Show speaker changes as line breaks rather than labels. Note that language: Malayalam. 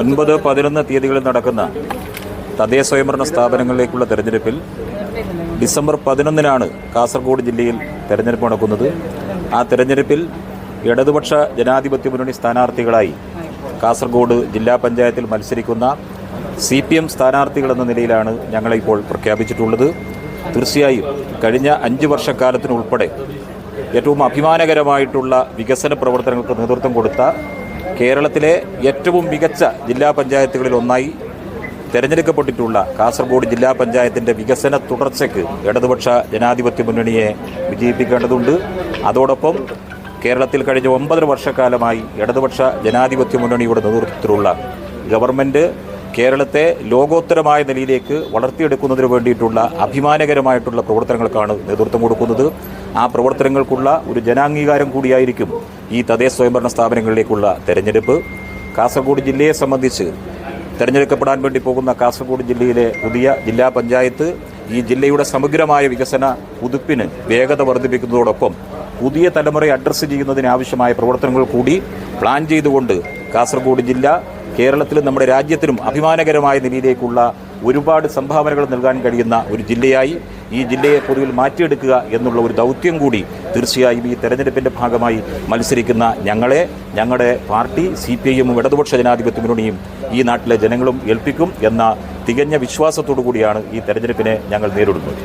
ഒൻപത് പതിനൊന്ന് തീയതികളിൽ നടക്കുന്ന തദ്ദേശ സ്വയംഭരണ സ്ഥാപനങ്ങളിലേക്കുള്ള തെരഞ്ഞെടുപ്പിൽ ഡിസംബർ പതിനൊന്നിനാണ് കാസർഗോഡ് ജില്ലയിൽ തെരഞ്ഞെടുപ്പ് നടക്കുന്നത് ആ തെരഞ്ഞെടുപ്പിൽ ഇടതുപക്ഷ ജനാധിപത്യ മുന്നണി സ്ഥാനാർത്ഥികളായി കാസർഗോഡ് ജില്ലാ പഞ്ചായത്തിൽ മത്സരിക്കുന്ന സി പി എം സ്ഥാനാർത്ഥികളെന്ന നിലയിലാണ് ഞങ്ങളിപ്പോൾ പ്രഖ്യാപിച്ചിട്ടുള്ളത് തീർച്ചയായും കഴിഞ്ഞ അഞ്ച് വർഷക്കാലത്തിനുൾപ്പെടെ ഏറ്റവും അഭിമാനകരമായിട്ടുള്ള വികസന പ്രവർത്തനങ്ങൾക്ക് നേതൃത്വം കൊടുത്ത കേരളത്തിലെ ഏറ്റവും മികച്ച ജില്ലാ പഞ്ചായത്തുകളിൽ ഒന്നായി തെരഞ്ഞെടുക്കപ്പെട്ടിട്ടുള്ള കാസർഗോഡ് ജില്ലാ പഞ്ചായത്തിൻ്റെ വികസന തുടർച്ചയ്ക്ക് ഇടതുപക്ഷ ജനാധിപത്യ മുന്നണിയെ വിജയിപ്പിക്കേണ്ടതുണ്ട് അതോടൊപ്പം കേരളത്തിൽ കഴിഞ്ഞ ഒമ്പതര വർഷക്കാലമായി ഇടതുപക്ഷ ജനാധിപത്യ മുന്നണിയുടെ നേതൃത്വത്തിലുള്ള ഗവൺമെൻറ് കേരളത്തെ ലോകോത്തരമായ നിലയിലേക്ക് വളർത്തിയെടുക്കുന്നതിന് വേണ്ടിയിട്ടുള്ള അഭിമാനകരമായിട്ടുള്ള പ്രവർത്തനങ്ങൾക്കാണ് നേതൃത്വം കൊടുക്കുന്നത് ആ പ്രവർത്തനങ്ങൾക്കുള്ള ഒരു ജനാംഗീകാരം കൂടിയായിരിക്കും ഈ തദ്ദേശ സ്വയംഭരണ സ്ഥാപനങ്ങളിലേക്കുള്ള തെരഞ്ഞെടുപ്പ് കാസർഗോഡ് ജില്ലയെ സംബന്ധിച്ച് തിരഞ്ഞെടുക്കപ്പെടാൻ വേണ്ടി പോകുന്ന കാസർഗോഡ് ജില്ലയിലെ പുതിയ ജില്ലാ പഞ്ചായത്ത് ഈ ജില്ലയുടെ സമഗ്രമായ വികസന പുതുപ്പിന് വേഗത വർദ്ധിപ്പിക്കുന്നതോടൊപ്പം പുതിയ തലമുറയെ അഡ്രസ്സ് ചെയ്യുന്നതിനാവശ്യമായ പ്രവർത്തനങ്ങൾ കൂടി പ്ലാൻ ചെയ്തുകൊണ്ട് കാസർഗോഡ് ജില്ല കേരളത്തിലും നമ്മുടെ രാജ്യത്തിനും അഭിമാനകരമായ നിലയിലേക്കുള്ള ഒരുപാട് സംഭാവനകൾ നൽകാൻ കഴിയുന്ന ഒരു ജില്ലയായി ഈ ജില്ലയെ പൊതുവിൽ മാറ്റിയെടുക്കുക എന്നുള്ള ഒരു ദൗത്യം കൂടി തീർച്ചയായും ഈ തെരഞ്ഞെടുപ്പിൻ്റെ ഭാഗമായി മത്സരിക്കുന്ന ഞങ്ങളെ ഞങ്ങളുടെ പാർട്ടി സി പി എമ്മും ഇടതുപക്ഷ ജനാധിപത്യ മുന്നണിയും ഈ നാട്ടിലെ ജനങ്ങളും ഏൽപ്പിക്കും എന്ന തികഞ്ഞ വിശ്വാസത്തോടു കൂടിയാണ് ഈ തെരഞ്ഞെടുപ്പിനെ ഞങ്ങൾ നേരിടുന്നത്